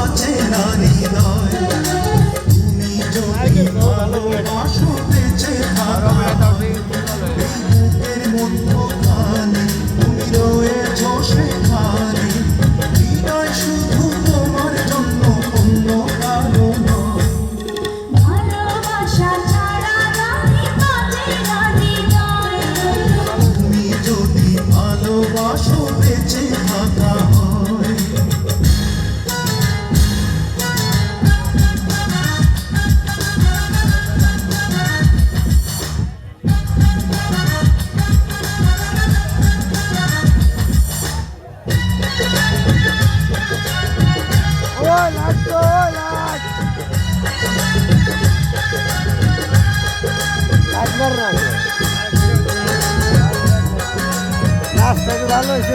অচেনা হৃদয়। তুমি যদি ভালোবাসো রাস্তাটা ভালো হয়েছে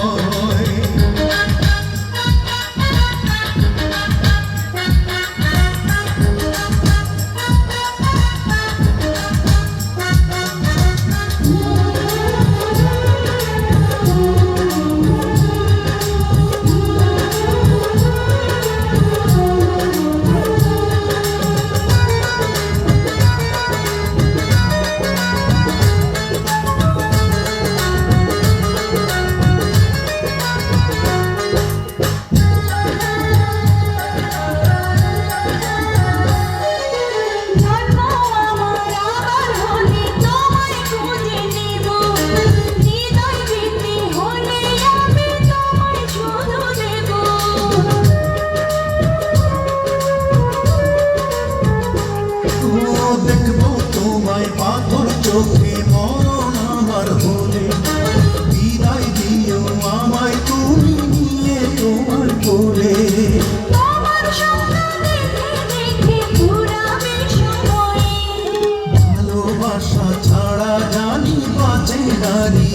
দেখব তোমায় পাথর চোখে মরণ আমার হলে। বিদায় দিও আমায় তুমি নিয়ে তোমার বলে ভালোবাসা ছাড়া জানি বাঁচে নারী